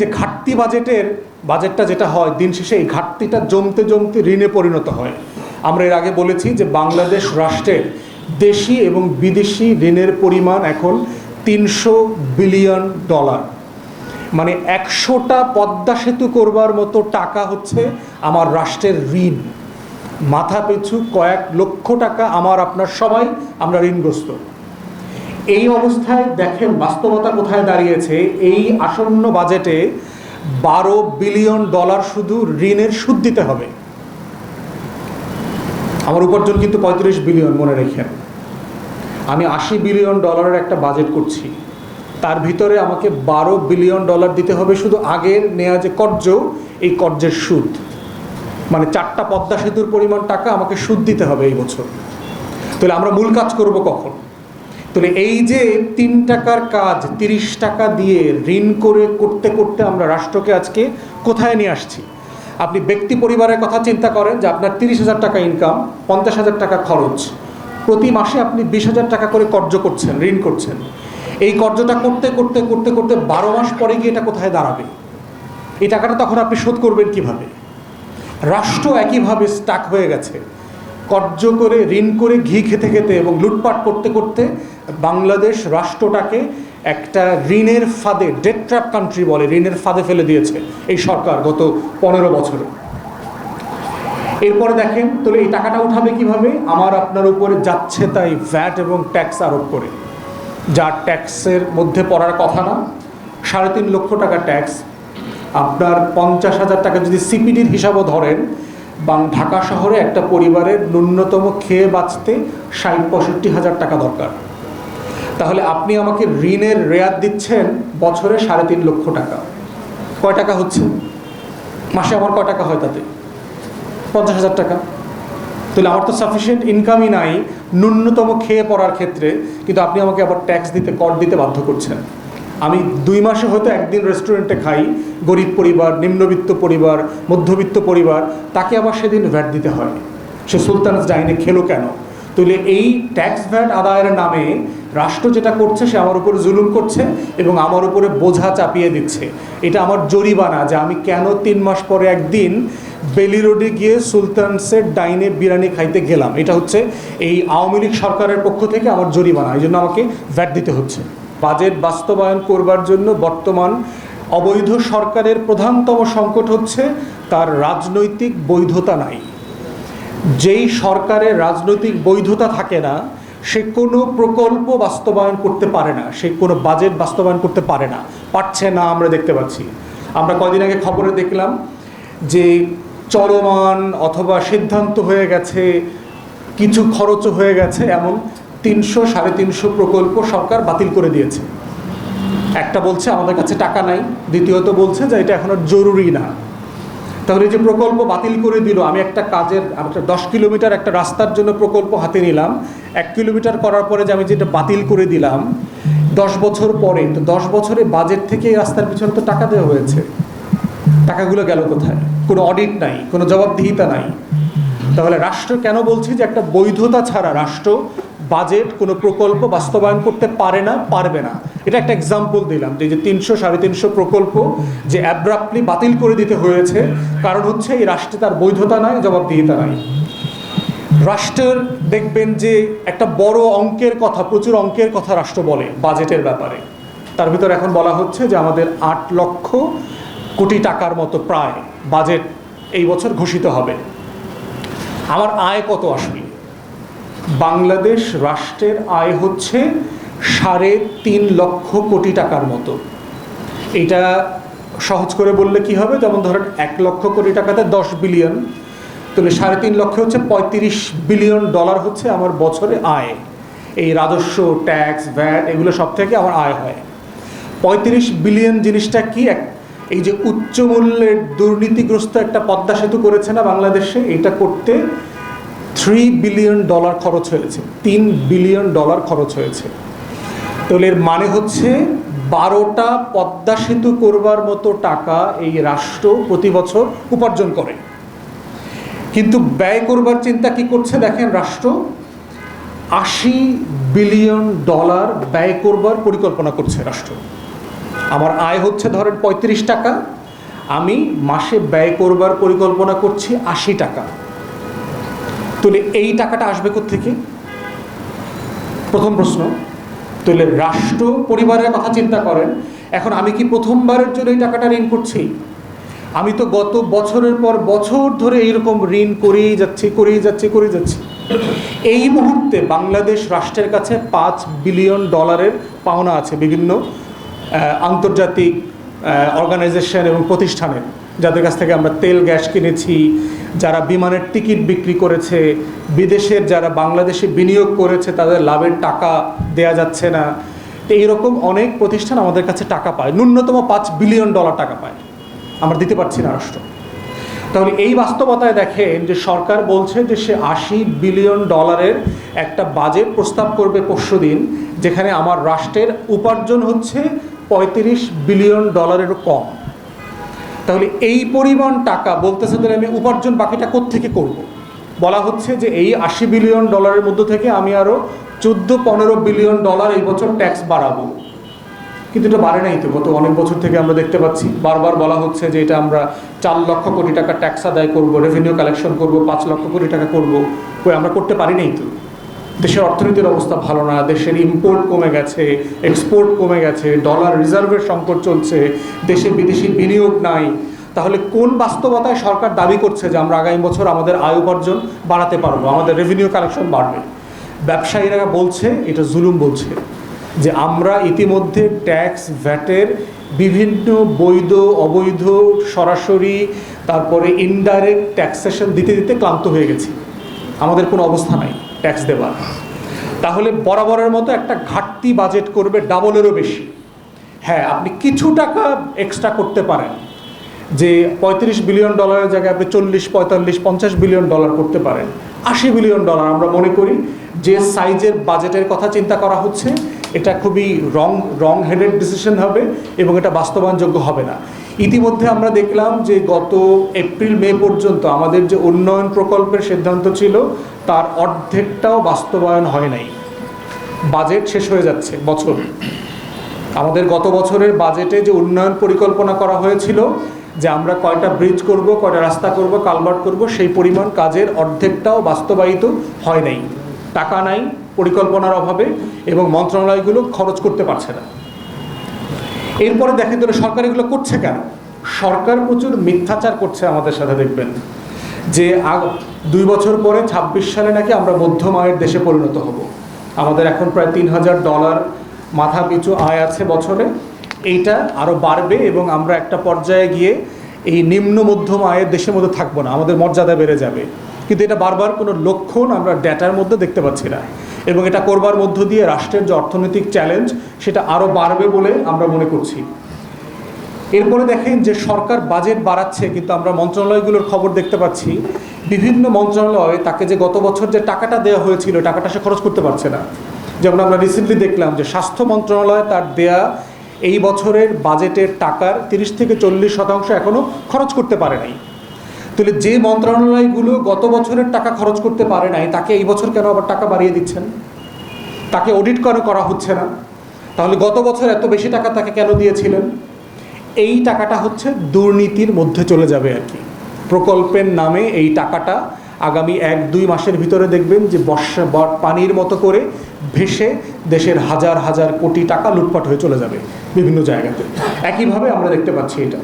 যে ঘাটতি বাজেটের, বাজেটটা যেটা হয়, দিন শেষে এই ঘাটতিটা জমতে জমতে ঋণে পরিণত হয়। আমরা এর আগে বলেছি যে বাংলাদেশ রাষ্ট্রের দেশি এবং বিদেশি ঋণের পরিমাণ এখন তিনশো বিলিয়ন ডলার। মানে একশোটা পদ্মা সেতু করবার মতো টাকা হচ্ছে আমার রাষ্ট্রের ঋণ। মাথা পিছু কয়েক লক্ষ টাকা আমার আপনার সবাই আমরা ঋণগ্রস্ত। এই অবস্থায় দেখেন বাস্তবতা কোথায় দাঁড়িয়েছে? এই আসন্ন বাজেটে বারো বিলিয়ন ডলার শুধু ঋণের সুদ দিতে হবে। আমার উপার্জন কিন্তু পঁয়ত্রিশ বিলিয়ন, মনে রেখেন। আমি আশি বিলিয়ন ডলারের একটা বাজেট করছি। তার ভিতরে আমাকে বারো বিলিয়ন ডলার দিতে হবে শুধু আগের নেওয়া যে কর্য, এই কর্যের সুদ। মানে চারটা পদ্মা সেতুর পরিমাণ টাকা আমাকে সুদ দিতে হবে এই বছর। তাহলে আমরা মূল কাজ করব কখন? তাহলে এই যে তিন টাকার কাজ, তিরিশ টাকা দিয়ে ঋণ করে করতে করতে আমরা রাষ্ট্রকে আজকে কোথায় নিয়ে আসছি? আপনি ব্যক্তি পরিবারের কথা চিন্তা করেন যে আপনার তিরিশ হাজার টাকা ইনকাম পঞ্চাশ হাজার টাকা খরচ। প্রতি মাসে আপনি বিশ হাজার টাকা করে কর্য করছেন, ঋণ করছেন। এই কর্যটা করতে করতে করতে করতে বারো মাস পরে গিয়ে এটা কোথায় দাঁড়াবে? এই টাকাটা তখন আপনি শোধ করবেন কীভাবে? রাষ্ট্র একইভাবে স্টাক হয়ে গেছে। কর্য করে, ঋণ করে ঘি খেতে খেতে এবং লুটপাট করতে করতে বাংলাদেশ রাষ্ট্রটাকে একটা ঋণের ফাঁদে ডেট ট্র্যাপ কান্ট্রি বলে, ঋণের ফাঁদে ফেলে দিয়েছে এই সরকার গত পনেরো বছরে। এরপরে দেখেন, তাহলে এই টাকাটা উঠাবে কীভাবে? আমার আপনার উপরে যাচ্ছে তাই ভ্যাট এবং ট্যাক্স আরোপ করে। যা ট্যাক্সের মধ্যে পড়ার কথা না, সাড়ে তিন লক্ষ টাকা ট্যাক্স আপনার পঞ্চাশ হাজার টাকা যদি সিপিডির হিসাবও ধরেন বাং ঢাকা শহরে একটা পরিবারের ন্যূনতম খেয়ে বাঁচতে ষাট পঁয়ষট্টি হাজার টাকা দরকার। তাহলে আপনি আমাকে ঋণের রেয়াত দিচ্ছেন বছরে সাড়ে তিন লক্ষ টাকা। কয় টাকা হচ্ছে? মাসে আমার কয় টাকা হয় তাতে? পঞ্চাশ হাজার টাকা। তাহলে আমার তো সাফিসিয়েন্ট ইনকামই নাই ন্যূনতম খেয়ে পড়ার ক্ষেত্রে, কিন্তু আপনি আমাকে আবার ট্যাক্স দিতে, কর দিতে বাধ্য করছেন। আমি দুই মাসে হয়তো একদিন রেস্টুরেন্টে খাই, গরিব পরিবার, নিম্নবিত্ত পরিবার, মধ্যবিত্ত পরিবার, তাকে আবার সেদিন ভ্যাট দিতে হয়। সে সুলতানস ডাইনে খেলো কেন? তাহলে এই ট্যাক্স ভ্যাট আদায়ের নামে রাষ্ট্র যেটা করছে, সে আমার উপরে জুলুম করছে এবং আমার উপরে বোঝা চাপিয়ে দিচ্ছে। এটা আমার জরিমানা যে আমি কেন তিন মাস পরে একদিন বেলি রোডে গিয়ে সুলতানসের ডাইনে বিরিয়ানি খাইতে গেলাম। এটা হচ্ছে এই আওয়ামী লীগ সরকারের পক্ষ থেকে আমার জরিমানা। এই জন্য আমাকে ভ্যাট দিতে হচ্ছে। বাজেট বাস্তবায়ন করবার জন্য বর্তমান অবৈধ সরকারের প্রধানতম সংকট হচ্ছে তার রাজনৈতিক বৈধতা নাই। যেই সরকারের রাজনৈতিক বৈধতা থাকে না, সে কোনো প্রকল্প বাস্তবায়ন করতে পারে না, সে কোনো বাজেট বাস্তবায়ন করতে পারে না, পারছে না আমরা দেখতে পাচ্ছি। আমরা কদিন আগে খবরে দেখলাম যে চলমান অথবা সিদ্ধান্ত হয়ে গেছে, কিছু খরচও হয়ে গেছে এমন তিনশো সাড়ে তিনশো প্রকল্প সরকার বাতিল করে দিয়েছে। একটা বলছে, আমাদের কাছে টাকা নাই। দ্বিতীয়ত বলছে যে, এটা এখন জরুরি না। তাহলে যে প্রকল্প বাতিল করে দিল, আমি একটা কাজের একটা দশ কিলোমিটার একটা রাস্তার জন্য প্রকল্প হাতে নিলাম। এক কিলোমিটার করার পরে যে আমি যেটা বাতিল করে দিলাম, দশ বছর পরে, তো দশ বছরে বাজেট থেকে এই রাস্তার পিছনে তো টাকা দেওয়া হয়েছে। টাকাগুলো গেল কোথায়? কোনো অডিট নাই, কোনো জবাবদিহিতা নাই। তাহলে রাষ্ট্র কেন বলছি যে, একটা বৈধতা ছাড়া রাষ্ট্র বাজেট, কোনো প্রকল্প বাস্তবায়ন করতে পারে না, পারবে না। এটা একটা এক্সাম্পল দিলাম যে যে তিনশো, সাড়ে তিনশো প্রকল্প যে অ্যাব্রাপ্টলি বাতিল করে দিতে হয়েছে, কারণ হচ্ছে এই রাষ্ট্রে তার বৈধতা নাই, জবাবদিহিতা নাই। রাষ্ট্রের দেখবেন যে একটা বড় অঙ্কের কথা, প্রচুর অঙ্কের কথা রাষ্ট্র বলে বাজেটের ব্যাপারে। তার ভিতর এখন বলা হচ্ছে যে, আমাদের আট লক্ষ কোটি টাকার মতো প্রায় বাজেট এই বছর ঘোষিত হবে। আমার আয় কত আসবে? বাংলাদেশ রাষ্ট্রের আয় হচ্ছে সাড়ে তিন লক্ষ কোটি টাকার মতো। এটা সহজ করে বললে কি হবে? যেমন ধরেন এক লক্ষ কোটি টাকাতে দশ বিলিয়ন, তাহলে সাড়ে তিন লক্ষ হচ্ছে পঁয়ত্রিশ বিলিয়ন ডলার হচ্ছে আমার বছরে আয়। এই রাজস্ব, ট্যাক্স ভ্যাট এগুলো সব থেকে আমার আয় হয়। পঁয়ত্রিশ বিলিয়ন জিনিসটা কি? এক, এই যে উচ্চ মূল্যের দুর্নীতিগ্রস্ত একটা পদ্মা সেতু করেছে না বাংলাদেশে? এটা করতে থ্রি বিলিয়ন ডলার খরচ হয়েছে, তিন বিলিয়ন ডলার খরচ হয়েছে। তাহলে এর মানে হচ্ছে বারোটা পদ্মা সেতু করবার মতো টাকা এই রাষ্ট্র প্রতি বছর উপার্জন করে। কিন্তু ব্যয় করবার চিন্তা কি করছে দেখেন রাষ্ট্র? আশি বিলিয়ন ডলার ব্যয় করবার পরিকল্পনা করছে রাষ্ট্র। আমার আয় হচ্ছে ধরেন পঁয়ত্রিশ টাকা, আমি মাসে ব্যয় করবার পরিকল্পনা করছি আশি টাকা। তাহলে এই টাকাটা আসবে থেকে প্রথম প্রশ্ন তাহলে রাষ্ট্র পরিবারের কথা চিন্তা করেন, এখন আমি কি প্রথমবারের জন্য এই টাকাটা ঋণ করছি? আমি তো গত বছরের পর বছর ধরে এইরকম ঋণ করেই যাচ্ছি করেই যাচ্ছি করেই যাচ্ছি। এই মুহূর্তে বাংলাদেশ রাষ্ট্রের কাছে পাঁচ বিলিয়ন ডলারের পাওনা আছে বিভিন্ন আন্তর্জাতিক অর্গানাইজেশন এবং প্রতিষ্ঠানের, যাদের কাছ থেকে আমরা তেল, গ্যাস কিনেছি যারা বিমানের টিকিট বিক্রি করেছে, বিদেশের যারা বাংলাদেশে বিনিয়োগ করেছে, তাদের লাভের টাকা দেয়া যাচ্ছে না। তো এইরকম অনেক প্রতিষ্ঠান আমাদের কাছে টাকা পায়। ন্যূনতম পাঁচ বিলিয়ন ডলার টাকা পায়। আমরা দিতে পারছি না রাষ্ট্র। তাহলে এই বাস্তবতায় দেখেন যে সরকার বলছে যে সে আশি বিলিয়ন ডলারের একটা বাজেট প্রস্তাব করবে পরশু দিন, যেখানে আমার রাষ্ট্রের উপার্জন হচ্ছে পঁয়ত্রিশ বিলিয়ন ডলারেরও কম। তাহলে এই পরিমাণ টাকা বলতেছে তাহলে আমি উপার্জন বাকিটা থেকে করব। বলা হচ্ছে যে এই আশি বিলিয়ন ডলারের মধ্য থেকে আমি আরও চোদ্দ পনেরো বিলিয়ন ডলার এই বছর ট্যাক্স বাড়াবো। কিন্তু এটা বাড়ে নাই তো, গত অনেক বছর থেকে আমরা দেখতে পাচ্ছি। বারবার বলা হচ্ছে যে এটা আমরা চার লক্ষ কোটি টাকা ট্যাক্স আদায় করব রেভিনিউ কালেকশন করব, পাঁচ লক্ষ কোটি টাকা করব। আমরা করতে পারি নাই তো? দেশের অর্থনীতির অবস্থা ভালো না, দেশের ইম্পোর্ট কমে গেছে এক্সপোর্ট কমে গেছে ডলার রিজার্ভের সংকট চলছে, দেশে বিদেশি বিনিয়োগ নাই। তাহলে কোন বাস্তবতায় সরকার দাবি করছে যে আমরা আগামী বছর আমাদের আয় উপার্জন বাড়াতে পারব, আমাদের রেভিনিউ কালেকশন বাড়বে? ব্যবসায়ীরা বলছে, এটা জুলুম বলছে, যে আমরা ইতিমধ্যে ট্যাক্স ভ্যাটের বিভিন্ন বৈধ, অবৈধ, সরাসরি, তারপরে ইনডাইরেক্ট ট্যাক্সেশন দিতে দিতে ক্লান্ত হয়ে গেছি। আমাদের কোনো অবস্থা নাই। ট্যাক্স দেওয়ার তাহলে বরাবরের মতো একটা ঘাটতি বাজেট করবে ডাবলেরও বেশি। হ্যাঁ আপনি কিছু টাকা এক্সট্রা করতে পারেন। যে পঁয়ত্রিশ বিলিয়ন ডলারের জায়গায় আপনি চল্লিশ, পঁয়তাল্লিশ, পঞ্চাশ বিলিয়ন ডলার করতে পারেন। আশি বিলিয়ন ডলার আমরা মনে করি যে সাইজের বাজেটের কথা চিন্তা করা হচ্ছে। এটা খুবই রং রং হেডেড ডিসিশন হবে এবং এটা বাস্তবায়নযোগ্য হবে না। ইতিমধ্যে আমরা দেখলাম যে গত এপ্রিল, মে পর্যন্ত আমাদের যে উন্নয়ন প্রকল্পের সিদ্ধান্ত ছিল, তার অর্ধেকটাও বাস্তবায়ন হয় নাই। বাজেট শেষ হয়ে যাচ্ছে বছর। আমাদের গত বছরের বাজেটে যে উন্নয়ন পরিকল্পনা করা হয়েছিল, যে আমরা কয়টা ব্রিজ করব, কয়টা রাস্তা করব, কালভার্ট করব, সেই পরিমাণ কাজের অর্ধেকটাও বাস্তবায়িত হয় নাই। টাকা নাই পরিকল্পনার অভাবে এবং মন্ত্রণালয়গুলো খরচ করতে পারছে না। এরপরে দেখেন তাহলে সরকার এগুলো করছে কেন? সরকার প্রচুর মিথ্যাচার করছে আমাদের সাথে, দেখবেন। যে দুই বছর পরে ২৬ সালে নাকি আমরা মধ্যম আয়ের দেশে পরিণত হব। আমাদের এখন প্রায় তিন হাজার ডলার মাথা পিছু আয় আছে বছরে। এইটা আরও বাড়বে এবং আমরা একটা পর্যায়ে গিয়ে এই নিম্ন মধ্যম আয়ের দেশের মধ্যে থাকব না। আমাদের মর্যাদা বেড়ে যাবে। কিন্তু এটা বারবার কোনো লক্ষণ আমরা ডেটার মধ্যে দেখতে পাচ্ছি না। এবং এটা করবার মধ্য দিয়ে রাষ্ট্রের যে অর্থনৈতিক চ্যালেঞ্জ সেটা আরও বাড়বে বলে আমরা মনে করছি। এরপরে দেখেন যে সরকার বাজেট বাড়াচ্ছে, কিন্তু আমরা মন্ত্রণালয়গুলোর খবর দেখতে পাচ্ছি, বিভিন্ন মন্ত্রণালয় তাকে যে গত বছর যে টাকাটা দেওয়া হয়েছিল, টাকাটা সে খরচ করতে পারছে না। যেমন আমরা রিসেন্টলি দেখলাম যে স্বাস্থ্য মন্ত্রণালয় তার দেয়া এই বছরের বাজেটের টাকার তিরিশ থেকে চল্লিশ শতাংশ এখনও খরচ করতে পারে নাই। তাহলে যে মন্ত্রণালয়গুলো গত বছরের টাকা খরচ করতে পারে নাই, তাকে এই বছর কেন আবার টাকা বাড়িয়ে দিচ্ছেন? তাকে অডিট করে করা হচ্ছে না? তাহলে গত বছর এত বেশি টাকা তাকে কেন দিয়েছিলেন? এই টাকাটা হচ্ছে দুর্নীতির মধ্যে চলে যাবে আর কি। প্রকল্পের নামে এই টাকাটা আগামী এক দুই মাসের ভিতরে দেখবেন যে বর্ষা পানির মতো করে ভেসে দেশের হাজার হাজার কোটি টাকা লুটপাট হয়ে চলে যাবে বিভিন্ন জায়গাতে। একইভাবে আমরা দেখতে পাচ্ছি এটা।